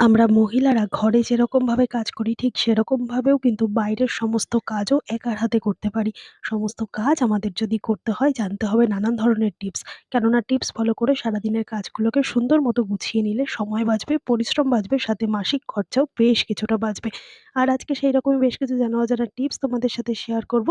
আমরা মহিলারা ঘরে যেরকমভাবে কাজ করি ঠিক সেরকমভাবেও কিন্তু বাইরের সমস্ত কাজও একার হাতে করতে পারি। সমস্ত কাজ আমাদের যদি করতে হয় জানতে হবে নানান ধরনের টিপস। কেননা টিপস ফলো করে সারাদিনের কাজগুলোকে সুন্দর মতো গুছিয়ে নিলে সময় বাঁচবে, পরিশ্রম বাঁচবে, সাথে মাসিক খরচাও বেশ কিছুটা বাঁচবে। আর আজকে সেই রকমই বেশ কিছু জানা অজানা টিপস তোমাদের সাথে শেয়ার করব,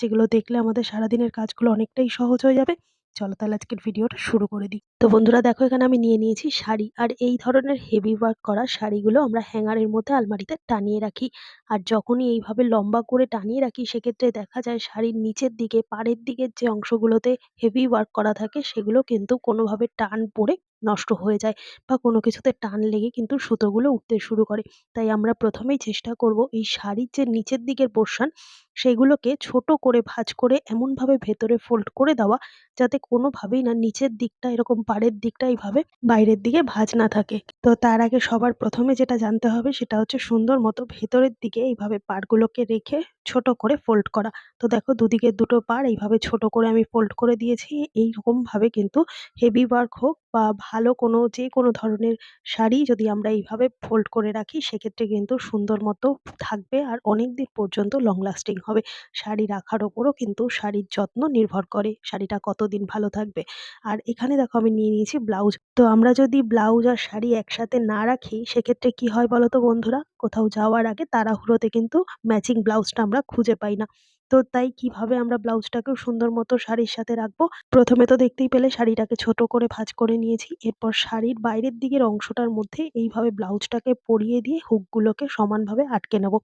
যেগুলো দেখলে আমাদের সারাদিনের কাজগুলো অনেকটাই সহজ হয়ে যাবে। চলো তাহলে আজকের ভিডিওটা শুরু করে দিই। তো বন্ধুরা দেখো এখানে আমি নিয়ে নিয়েছি শাড়ি। আর এই ধরনের হেভি ওয়ার্ক করা শাড়িগুলো আমরা হ্যাঙ্গারের মধ্যে আলমারিতে টানিয়ে রাখি। আর যখনই এইভাবে লম্বা করে টানিয়ে রাখি, সেক্ষেত্রে দেখা যায় শাড়ির নিচের দিকে, পাড়ের দিকের যে অংশগুলোতে হেভি ওয়ার্ক করা থাকে, সেগুলো কিন্তু কোনোভাবে টান পড়ে নষ্ট হয়ে যায় বা কোনো কিছুতে টান লেগে কিন্তু সুতোগুলো উঠতে শুরু করে। তাই আমরা প্রথমেই চেষ্টা করব এই শাড়ির যে নিচের দিকের পোরশন সেগুলোকে ছোট করে ভাঁজ করে এমনভাবে ভেতরে ফোল্ড করে দেওয়া যাতে কোনোভাবেই না নিচের দিকটা এরকম পাড়ের দিকটা এইভাবে বাইরের দিকে ভাঁজ না থাকে। তো তার আগে সবার প্রথমে যেটা জানতে হবে সেটা হচ্ছে সুন্দর মতো ভেতরের দিকে এইভাবে পাড়গুলোকে রেখে ছোট করে ফোল্ড করা। তো দেখো দুদিকের দুটো পাড়, এইভাবে ছোট করে আমি ফোল্ড করে দিয়েছি। এইরকমভাবে কিন্তু হেভি ওয়ার্ক হোক বা ভালো কোনো যে কোনো ধরনের শাড়ি যদি আমরা এইভাবে ফোল্ড করে রাখি, সেক্ষেত্রে কিন্তু সুন্দর মতো থাকবে আর অনেকদিন পর্যন্ত লং লাস্টিং হবে। শাড়ি রাখার ওপরও কিন্তু শাড়ির যত্ন নির্ভর করে, শাড়িটা কতদিন ভালো থাকবে। আর এখানে দেখো আমি নিয়ে নিয়েছি ব্লাউজ। তো আমরা যদি ব্লাউজ আর শাড়ি একসাথে না রাখি, সেক্ষেত্রে কি হয় বলো তো বন্ধুরা? কোথাও যাওয়ার আগে তাড়াহুড়োতে কিন্তু ম্যাচিং ব্লাউজটা আমরা খুঁজে পাই না। তো তাই কীভাবে আমরা ব্লাউজটাকেও সুন্দর মতো শাড়ির সাথে রাখব? প্রথমে তো দেখতেই পেলে শাড়িটাকে ছোট করে ভাঁজ করে নিয়েছি। এরপর শাড়ির বাইরের দিকের অংশটার মধ্যে এইভাবে ব্লাউজটাকে পরিয়ে দিয়ে হুকগুলোকে সমানভাবে আটকে নেব।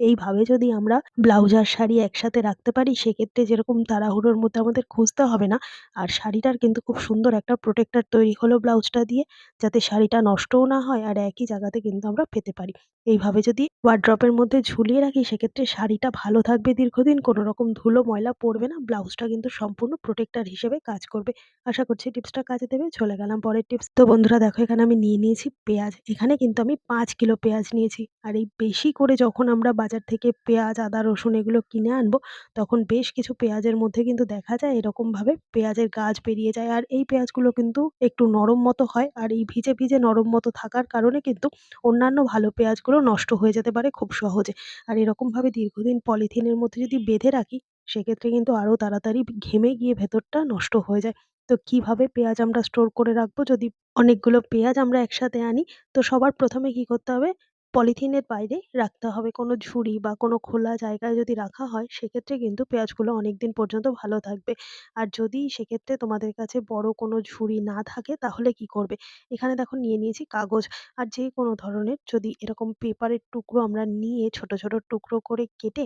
এইভাবে যদি আমরা ব্লাউজ আর শাড়ি একসাথে রাখতে পারি, সেক্ষেত্রে যেরকম তাড়াহুড়োর মধ্যে আমাদের খুঁজতে হবে না আর শাড়িটার কিন্তু খুব সুন্দর একটা প্রোটেক্টার তৈরি হলো ব্লাউজটা দিয়ে, যাতে শাড়িটা নষ্টও না হয় আর একই জায়গাতে কিন্তু আমরা পেতে পারি এইভাবে যদি ওয়ার্ড্রপের মধ্যে ঝুলিয়ে রাখি, সেক্ষেত্রে শাড়িটা ভালো থাকবে দীর্ঘদিন। কোনো রকম ধুলো, ময়লা পড়বে না। ব্লাউজটা কিন্তু সম্পূর্ণ প্রোটেক্টার হিসেবে কাজ করবে। আশা করছি টিপসটা কাজে দেবে। চলে গেলাম পরের টিপস তো বন্ধুরা, দেখো, এখানে আমি নিয়ে নিয়েছি পেঁয়াজ। এখানে কিন্তু আমি পাঁচ কিলো পেঁয়াজ নিয়েছি। আর এই বেশি করে যখন আমরা বাজার থেকে পেঁয়াজ, আদা, রসুন এগুলো কিনে আনব, তখন বেশ কিছু পেঁয়াজের মধ্যে কিন্তু দেখা যায় এরকমভাবে পেঁয়াজের গাছ বেরিয়ে যায়। আর এই পেঁয়াজগুলো কিন্তু একটু নরম মতো হয়। আর এই ভিজে ভিজে নরম মতো থাকার কারণে কিন্তু অন্যান্য ভালো পেঁয়াজগুলো নষ্ট হয়ে যেতে পারে খুব সহজে। আর এরকমভাবে দীর্ঘদিন পলিথিনের মধ্যে যদি বেঁধে রাখি, সেক্ষেত্রে কিন্তু আরও তাড়াতাড়ি ঘেমে গিয়ে ভেতরটা নষ্ট হয়ে যায়। তো কীভাবে পেঁয়াজ আমরা স্টোর করে রাখব? যদি অনেকগুলো পেঁয়াজ আমরা একসাথে আনি, তো সবার প্রথমে কি করতে হবে? পলিথিনের বাইরে রাখতে হবে। কোনো ঝুড়ি বা কোনো খোলা জায়গায় যদি রাখা হয়, সেক্ষেত্রে কিন্তু পেঁয়াজগুলো অনেক দিন পর্যন্ত ভালো থাকবে। আর যদি সেক্ষেত্রে তোমাদের কাছে বড় কোনো ঝুড়ি না থাকে, তাহলে কি করবে? এখানে দেখো নিয়ে নিয়েছি কাগজ। আর যে কোনো ধরনের যদি এরকম পেপারের টুকরো আমরা নিয়ে ছোট ছোট টুকরো করে কেটে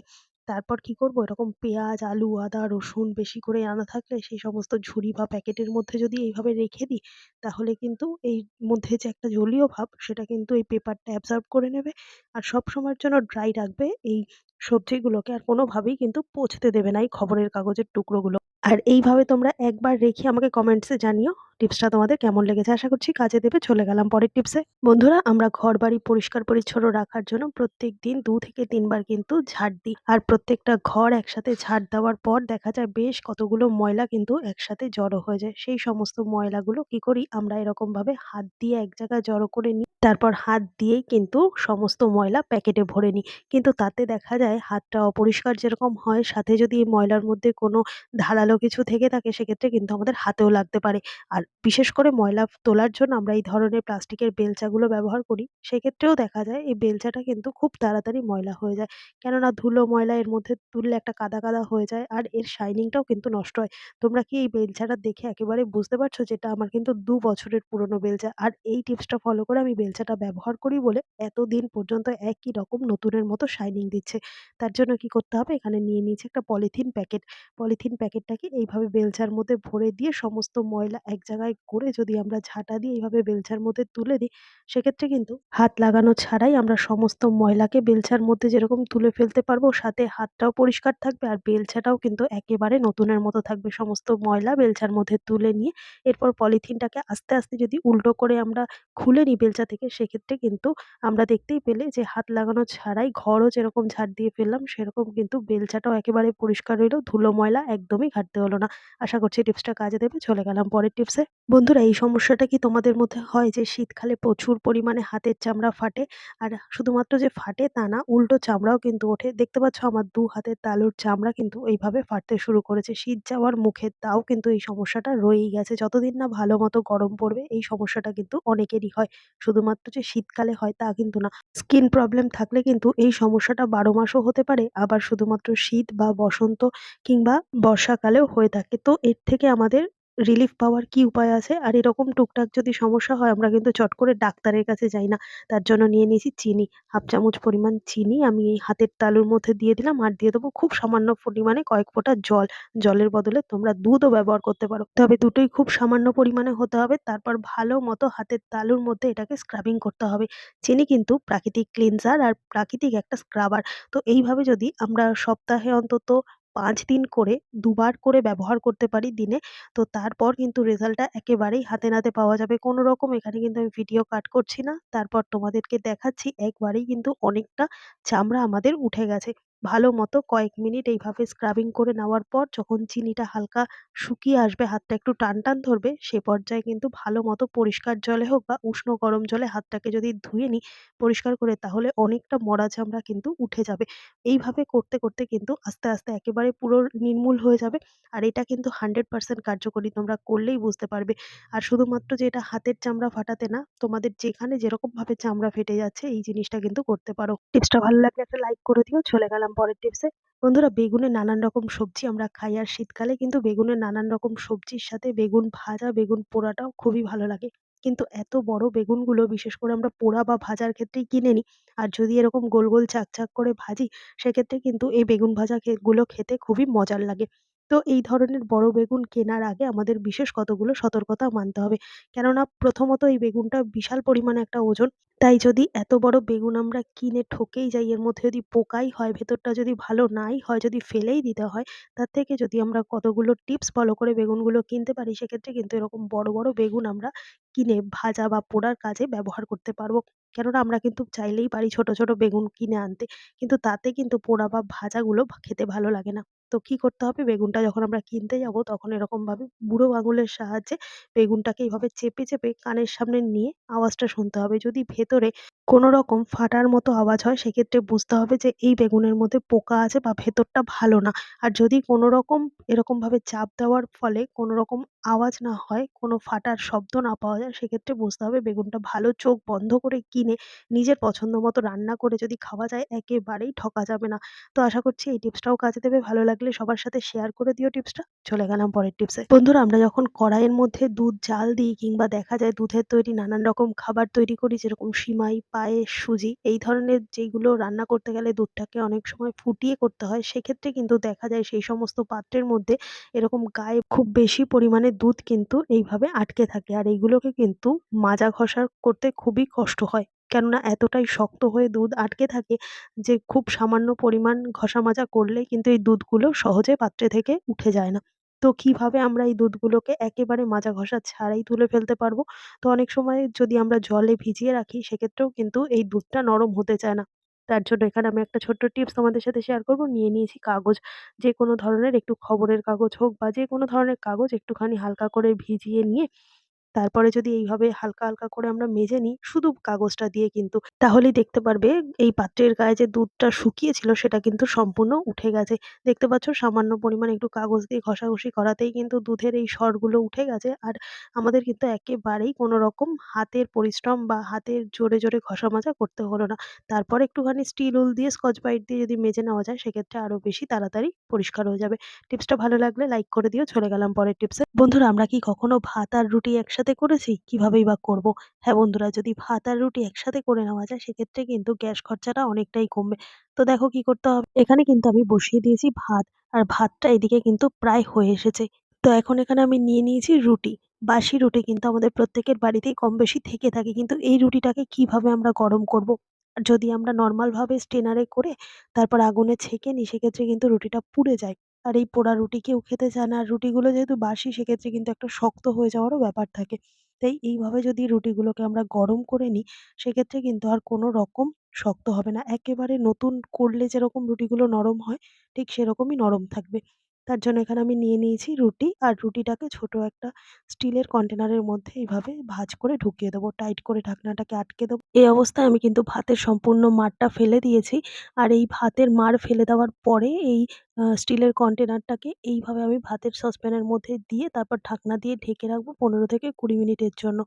তারপর কি করব? এরকম পেঁয়াজ, আলু, আদা, রসুন বেশি করে আনা থাকলে সেই সমস্ত ঝুড়ি বা প্যাকেটের মধ্যে যদি এইভাবে রেখে দিই, তাহলে কিন্তু এই মধ্যে যে একটা জলীয় ভাব, সেটা কিন্তু এই পেপারটা অ্যাবজর্ব করে নেবে। আর সব সময়ের জন্য ড্রাই রাখবে, এই সবজিগুলোকে আর কোনোভাবেই কিন্তু পচতে দেবে না এই খবরের কাগজের টুকরোগুলো। আর এইভাবে তোমরা একবার রেখে আমাকে কমেন্টসে জানিও। টিপসটা তোমাদের কেমন লেগেছে আশা করছি কাজে দেবে, চলে গেলাম পরের টিপসে। বন্ধুরা, আমরা ঘর বাড়ি পরিষ্কার পরিচ্ছন্ন রাখার জন্য প্রত্যেক দিন দু থেকে তিনবার কিন্তু ঝাড় দিই। আর প্রত্যেকটা ঘর একসাথে ঝাড় দেওয়ার পর দেখা যায় বেশ কতগুলো ময়লা কিন্তু একসাথে জড়ো হয়ে যায়। সেই সমস্ত ময়লাগুলো কি করি, আমরা এরকমভাবে হাত দিয়ে এক জায়গায় জড়ো করে নিই। তারপর হাত দিয়েই কিন্তু সমস্ত ময়লা প্যাকেটে ভরে নিই। কিন্তু তাতে দেখা যায় হাতটা অপরিষ্কার যেরকম হয়, সাথে যদি এই ময়লার মধ্যে কোনো ধারালো কিছু থেকে থাকে, সেক্ষেত্রে কিন্তু আমাদের হাতেও লাগতে পারে। আর বিশেষ করে ময়লা তোলার জন্য আমরা এই ধরনের প্লাস্টিকের বেলচাগুলো ব্যবহার করি, সেক্ষেত্রেও দেখা যায় এই বেলচাটা কিন্তু খুব তাড়াতাড়ি ময়লা হয়ে যায়। কেননা ধুলো ময়লা এর মধ্যে তুললে একটা কাদা কাদা হয়ে যায় আর এর শাইনিংটাও কিন্তু নষ্ট হয়। তোমরা কি এই বেলচাটা দেখে একেবারে বুঝতে পারছ যেটা আমার কিন্তু দু বছরের পুরনো বেলচা? আর এই টিপসটা ফলো করে আমি বেলচাটা ব্যবহার করি বলে এতদিন পর্যন্ত একই রকম নতুনের মতো শাইনিং দিচ্ছে। তার জন্য কি করতে হবে? এখানে নিয়ে নিয়েছি একটা পলিথিন প্যাকেট। পলিথিন প্যাকেটটাকে এইভাবে বেলচার মধ্যে ভরে দিয়ে সমস্ত ময়লা এক জায়গায় করে যদি আমরা ঝাঁটা দিয়ে এইভাবে বেলচার মধ্যে তুলে দিই, সেক্ষেত্রে কিন্তু হাত লাগানো ছাড়াই আমরা সমস্ত ময়লাকে বেলচার মধ্যে যেরকম তুলে ফেলতে পারব, সাথে হাতটাও পরিষ্কার থাকবে আর বেলচাটাও কিন্তু একেবারে নতুনের মতো থাকবে। সমস্ত ময়লা বেলচার মধ্যে তুলে নিয়ে এরপর পলিথিনটাকে আস্তে আস্তে যদি উল্টো করে আমরা খুলে নিই বেলচা থেকে, সেক্ষেত্রে কিন্তু আমরা দেখতেই পেলে যে হাত লাগানো ছাড়াই ঘরও যেরকম ঝাড় দিয়ে ফেললাম, সেরকম কিন্তু বেলচাটাও একেবারে পরিষ্কার রইল ধুলো ময়লা একদমই ঘাটতে হলো না। আশা করছি টিপসটা কাজে দেবে, চলে গেলাম পরের টিপসে। টিপসে। বন্ধুরা এই সমস্যাটা কি তোমাদের মধ্যে হয় যে শীতকালে প্রচুর পরিমাণে হাতের চামড়া ফাটে? আর শুধুমাত্র যে ফাটে তা না, উল্টো চামড়াও কিন্তু ওঠে। দেখতে পাচ্ছ আমার দু হাতের তালুর চামড়া কিন্তু এইভাবে ফাটতে শুরু করেছে। শীত যাওয়ার মুখে তাও কিন্তু এই সমস্যাটা রয়েই গেছে। যতদিন না ভালো মতো গরম পড়বে এই সমস্যাটা কিন্তু অনেকেরই হয়। শুধুমাত্র যে শীতকালে হয় তা কিন্তু না। স্কিন প্রবলেম থাকলে কিন্তু এই সমস্যাটা ১২ মাসও হতে পারে। আবার শুধুমাত্র শীত বা বসন্ত কিংবা বর্ষাকালেও হয়ে থাকে। তো এর থেকে আমাদের রিলিফ পাওয়ার কি উপায় আছে? আর এরকম টুকটাক যদি সমস্যা হয়, আমরা কিন্তু চট করে ডাক্তারের কাছে যাই না। তার জন্য নিয়ে নিয়েছি চিনি। ১/২ চামচ পরিমাণ চিনি আমি এই হাতের তালুর মধ্যে দিয়ে দিলাম আর দিয়ে দেবো খুব সামান্য পরিমাণে কয়েক ফোঁটা জল। জলের বদলে তোমরা দুধও ব্যবহার করতে পারো। তবে দুটোই খুব সামান্য পরিমাণে হতে হবে। তারপর ভালো মতো হাতের তালুর মধ্যে এটাকে স্ক্রাবিং করতে হবে। চিনি কিন্তু প্রাকৃতিক ক্লিনজার আর প্রাকৃতিক একটা স্ক্রাবার। তো এইভাবে যদি আমরা সপ্তাহে অন্তত ৫ দিন করে দুবার করে ব্যবহার করতে পারি দিনে, তো তারপর কিন্তু রেজাল্টটা একেবারেই হাতে নাতে পাওয়া যাবে। কোনো রকম এখানে কিন্তু আমি ভিডিও কাট করছি না। তারপর তোমাদেরকে দেখাচ্ছি একবারেই কিন্তু অনেকটা চামড়া আমাদের উঠে গেছে। ভালো মতো কয়েক মিনিট এইভাবে স্ক্রাবিং করে নেওয়ার পর যখন চিনিটা হালকা শুকিয়ে আসবে, হাতটা একটু টান, টান ধরবে, সে পর্যায়ে কিন্তু ভালো মতো পরিষ্কার জলে হোক বা উষ্ণ গরম জলে হাতটাকে যদি ধুয়ে নিই পরিষ্কার করে তাহলে অনেকটা মরা চামড়া কিন্তু উঠে যাবে। এইভাবে করতে, করতে কিন্তু আস্তে, আস্তে একেবারে পুরো নির্মূল হয়ে যাবে। আর এটা কিন্তু 100% কার্যকরী তোমরা করলেই বুঝতে পারবে। আর শুধুমাত্র যে এটা হাতের চামড়া ফাটাতে না, তোমাদের যেখানে যেরকমভাবে চামড়া ফেটে যাচ্ছে এই জিনিসটা কিন্তু করতে পারো। টিপসটা ভালো লাগলে একটা লাইক করে দিও। চলে গেলাম পরের টিপসে। বন্ধুরা বেগুনের নানান রকম সবজি আমরা খাই আর শীতকালে কিন্তু বেগুনের নানান রকম সবজির সাথে বেগুন ভাজা, বেগুন পোড়াটাও খুবই ভালো লাগে। কিন্তু এত বড় বেগুনগুলো বিশেষ করে আমরা পোড়া বা ভাজার ক্ষেত্রেই কিনে নিই। আর যদি এরকম গোল, গোল চাক, চাক করে ভাজি সেক্ষেত্রে কিন্তু এই বেগুন ভাজা গুলো খেতে খুবই মজার লাগে। তো এই ধরনের বড় বেগুন কেনার আগে আমাদের বিশেষ কতগুলো সতর্কতা মানতে হবে। কেননা প্রথমত এই বেগুনটা বিশাল পরিমাণে একটা ওজন। তাই যদি এত বড় বেগুন আমরা কিনে ঠকেই যাই, এর মধ্যে যদি পোকাই হয়, ভেতরটা যদি ভালো নাই হয়, যদি ফেলেই দিতে হয়, তার থেকে যদি আমরা কতগুলো টিপস ফলো করে বেগুনগুলো কিনতে পারি, সেক্ষেত্রে কিন্তু এরকম বড়, বড় বেগুন আমরা কিনে ভাজা বা পোড়ার কাজে ব্যবহার করতে পারব। কেননা আমরা কিন্তু চাইলেই পারি ছোট, ছোট বেগুন কিনে আনতে। কিন্তু তাতে কিন্তু পোড়া বা ভাজাগুলো খেতে ভালো লাগে না। তো কি করতে হবে বেগুনটা যখন আমরা কিনতে যাব তখন এরকমভাবে বুড়ো আঙুলের সাহায্যে বেগুনটাকে এইভাবে চেপে, চেপে কানের সামনে নিয়ে আওয়াজটা শুনতে হবে। যদি ভেতরে কোনো রকম ফাটার মতো আওয়াজ হয় সেক্ষেত্রে বুঝতে হবে যে এই বেগুনের মধ্যে পোকা আছে বা ভেতরটা ভালো না। আর যদি কোনো রকম এরকমভাবে চাপ দেওয়ার ফলে কোনো রকম আওয়াজ না হয়, কোনো ফাটার শব্দ না পাওয়া যায় সেক্ষেত্রে বুঝতে হবে বেগুনটা ভালো চোখ বন্ধ করে কিনে নিজের পছন্দ মতো রান্না করে যদি খাওয়া যায় একেবারেই ঠকা যাবে না। তো আশা করছি এই টিপসটাও কাজে দেবে। ভালো লাগলে সবার সাথে শেয়ার করে দিও টিপসটা। চলে গেলাম পরের টিপসে। বন্ধুরা আমরা যখন কড়াইয়ের মধ্যে দুধ জাল দিই কিংবা দেখা যায় দুধের তৈরি নানান রকম খাবার তৈরি করি যেরকম সিমাই, পায়েস, সুজি এই ধরনের যেইগুলো রান্না করতে গেলে দুধটাকে অনেক সময় ফুটিয়ে করতে হয় সেক্ষেত্রে কিন্তু দেখা যায় সেই সমস্ত পাত্রের মধ্যে এরকম গায়ে খুব বেশি পরিমাণে দুধ কিন্তু এইভাবে আটকে থাকে। আর এইগুলোকে কিন্তু মাজা ঘষা করতে খুবই কষ্ট হয়। কেননা এতটাই শক্ত হয়ে দুধ আটকে থাকে যে খুব সামান্য পরিমাণ ঘষা মাজা করলে কিন্তু এই দুধগুলো সহজে পাত্রে থেকে উঠে যায় না। তো কীভাবে আমরা এই দুধগুলোকে একেবারে মাজা ঘষা ছাড়াই তুলে ফেলতে পারব? তো অনেক সময় যদি আমরা জলে ভিজিয়ে রাখি, সেক্ষেত্রেও কিন্তু এই দুধটা নরম হতে চায় না। তার জন্য এখানে আমি একটা ছোট্ট টিপস তোমাদের সাথে শেয়ার করব। নিয়ে নিয়েছি কাগজ। যে কোনো ধরনের একটু খবরের কাগজ হোক বা যে কোনো ধরনের কাগজ একটুখানি হালকা করে ভিজিয়ে নিয়ে তারপরে যদি এইভাবে হালকা, হালকা করে আমরা মেজে নিই, শুধু কাগজটা দিয়ে কিন্তু, তাহলেই দেখতে পারবে এই পাত্রের গায়ে যে দুধটা শুকিয়েছিল সেটা কিন্তু সম্পূর্ণ উঠে গেছে। দেখতে পাচ্ছ সামান্য পরিমাণে একটু কাগজ দিয়ে ঘষাঘষি করাতেই কিন্তু দুধের এই সরগুলো উঠে গেছে। আর আমাদের কিন্তু একেবারেই কোনো রকম হাতের পরিশ্রম বা হাতের জোরে, জোরে ঘষা মাজা করতে হলো না। তারপর একটুখানি স্টিল উল দিয়ে স্কচ ব্রাইট দিয়ে যদি মেজে নেওয়া যায় সেক্ষেত্রে আরও বেশি তাড়াতাড়ি পরিষ্কার হয়ে যাবে। টিপসটা ভালো লাগলে লাইক করে দিও। চলে গেলাম পরের টিপসে। বন্ধুরা আমরা কি কখনো ভাত আর রুটি একসাথে করেছি? কিভাবেই বা করব? হ্যাঁ বন্ধুরা, যদি ভাত আর রুটি একসাথে করে নেওয়া যায়, সেক্ষেত্রে কিন্তু গ্যাস খরচাটা অনেকটাই কমবে। তো দেখো কি করতে হবে? এখানে কিন্তু আমি বসিয়ে দিয়েছি ভাত। আর ভাতটা এদিকে কিন্তু প্রায় হয়ে এসেছে। তো এখন এখানে আমি নিয়ে নিয়েছি রুটি। বাসি রুটি কিন্তু আমাদের প্রত্যেকের বাড়িতেই কম বেশি থেকে থাকে। কিন্তু এই রুটিটাকে কীভাবে আমরা গরম করব? যদি আমরা নরমাল ভাবে স্টেনারে করে তারপর আগুনে ছেঁকে নিই, সেক্ষেত্রে কিন্তু রুটিটা পুড়ে যায়। আর এই পোড়া রুটি কেউ খেতে চায় না। আর রুটিগুলো যেহেতু বাসি, সেক্ষেত্রে কিন্তু একটা শক্ত হয়ে যাওয়ারও ব্যাপার থাকে। তাই এইভাবে যদি রুটিগুলোকে আমরা গরম করে নিই, সেক্ষেত্রে কিন্তু আর কোনো রকম শক্ত হবে না। একেবারে নতুন করলে যেরকম রুটিগুলো নরম হয়, ঠিক সেরকমই নরম থাকবে। তার জন্য এখানে আমি নিয়ে নিয়েছি রুটি। আর রুটিটাকে ছোট একটা স্টিলের কন্টেনারের মধ্যে এইভাবে ভাজ করে ঢুকিয়ে দেবো, টাইট করে ঢাকনাটাকে আটকে দেবো। এই অবস্থায় আমি কিন্তু ভাতের সম্পূর্ণ মাড়টা ফেলে দিয়েছি। আর এই ভাতের মাড় ফেলে দেওয়ার পরে এই স্টিলের কন্টেনারটাকে এইভাবে আমি ভাতের সসপ্যানের মধ্যে দিয়ে তারপর ঢাকনা দিয়ে ঢেকে রাখব পনেরো থেকে কুড়ি মিনিটের জন্য।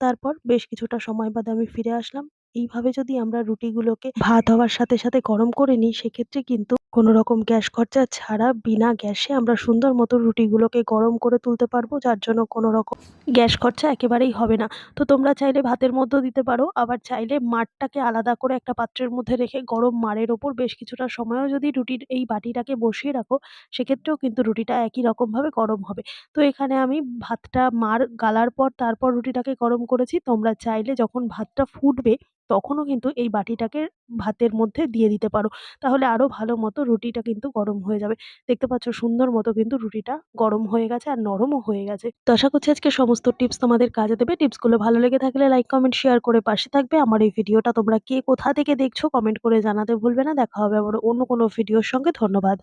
তারপর বেশ কিছুটা সময় বাদে আমি ফিরে আসলাম। এইভাবে যদি আমরা রুটিগুলোকে ভাত হওয়ার সাথে সাথে গরম করে নিই, সেক্ষেত্রে কিন্তু কোনো রকম গ্যাস খরচা ছাড়া বিনা গ্যাসে আমরা সুন্দর মতো রুটিগুলোকে গরম করে তুলতে পারব, যার জন্য কোনো রকম গ্যাস খরচা একেবারেই হবে না। তো তোমরা চাইলে ভাতের মধ্যে দিতে পারো, আবার চাইলে মাঠটাকে আলাদা করে একটা পাত্রের মধ্যে রেখে গরম মাড়ের ওপর বেশ কিছুটা সময়ও যদি রুটির এই বাটিটাকে বসিয়ে রাখো, সেক্ষেত্রেও কিন্তু রুটিটা একই রকমভাবে গরম হবে। তো এখানে আমি ভাতটা মার গালার পর তারপর রুটিটাকে গরম করেছি। তোমরা চাইলে যখন ভাতটা ফুটবে তখনও কিন্তু এই বাটিটাকে ভাতের মধ্যে দিয়ে দিতে পারো। তাহলে আরও ভালো মতো রুটিটা কিন্তু গরম হয়ে যাবে। দেখতে পাচ্ছ সুন্দর মতো কিন্তু রুটিটা গরম হয়ে গেছে আর নরমও হয়ে গেছে। তো আশা করছি আজকে সমস্ত টিপস তোমাদের কাজে দেবে। টিপসগুলো ভালো লেগে থাকলে লাইক, কমেন্ট, শেয়ার করে পাশে থাকবে। আমার এই ভিডিওটা তোমরা কে কোথা থেকে দেখছ কমেন্ট করে জানাতে ভুলবে না। দেখা হবে আবার অন্য কোনো ভিডিওর সঙ্গে। ধন্যবাদ।